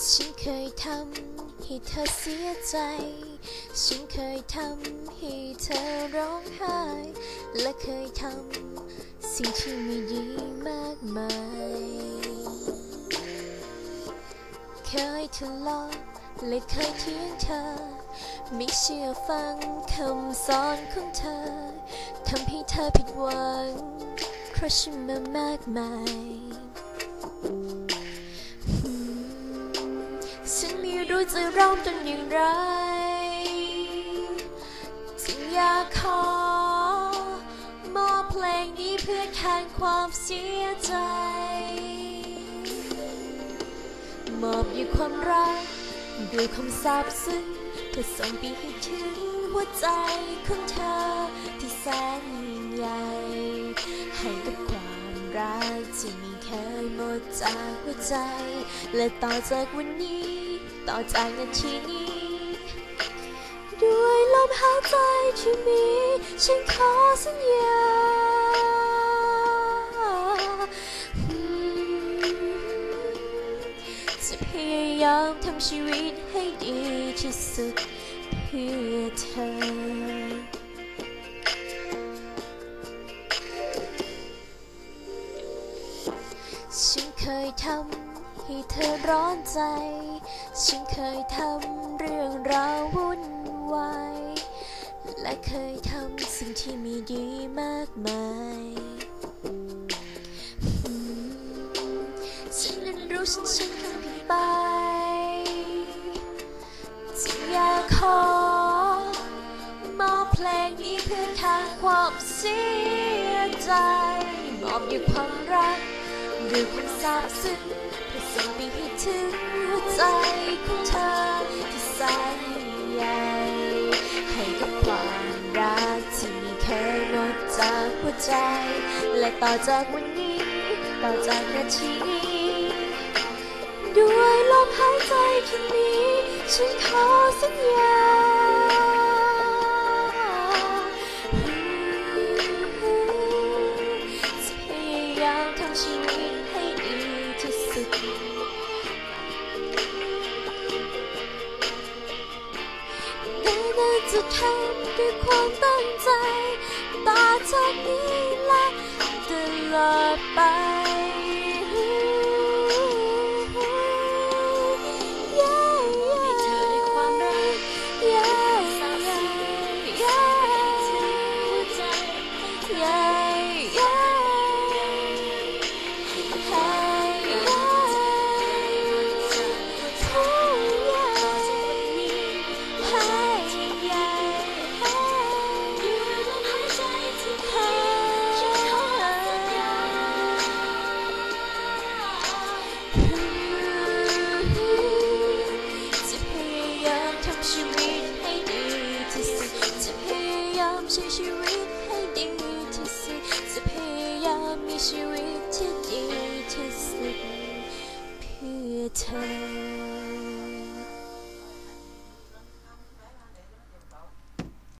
ฉันเคยทำให้เธอเสียใจ ฉันเคยทำให้เธอร้องไห้ และเคยทำสิ่งที่ไม่ดีมากมาย เคยทะเลาะและเคยเถียงเธอ ไม่เชื่อฟังคำสอนของเธอ ทำให้เธอผิดหวัง เพราะฉันมามากมาย จะริ่มต้นอย่างไรจึงอยากขอมอบเพลงนี้เพื่อแทนความเสียใจมอบด้วยความรักด้วยความซาบซึ้งเพื่อส่งไปให้ถึงหัวใจของเธอที่แสนยิ่งใหญ่ให้กับความรักที่ไม่เคยหมดจากหัวใจ และต่อจากวันนี้ ต่อจากนาทีนี้ ด้วยลมหายใจที่มี ฉันขอสัญญาจะพยายามทำชีวิตให้ดีที่สุดเพื่อเธอฉันเคยทำ ให้เธอร้อนใจ ฉันเคยทำเรื่องราววุ่นวาย และเคยทำสิ่งที่ไม่ดีมากมายฉันนั้นรู้ฉันฉันทำผิดไปจึงอยากขอมอบเพลงนี้เพื่อทางความเสียใจมอบด้วยความรักด้วยความซาบซึ้ง ส่งไปให้ถึงหัวใจของเธอที่แสนยิ่งใหญ่ให้กับความรักที่ไม่เคยหมดจากหัวใจ และต่อจากวันนี้ ต่อจากนาทีนี้ด้วยลมหายใจแค่นี้ฉันขอสัญญา จะทำด้วยความตั้งใจ ตาจากนี้และตลอดไป ใช้ชีวิตให้ดีที่สุดจะพยายามมีชีวิตที่ดีที่สุดเพื่อเธอ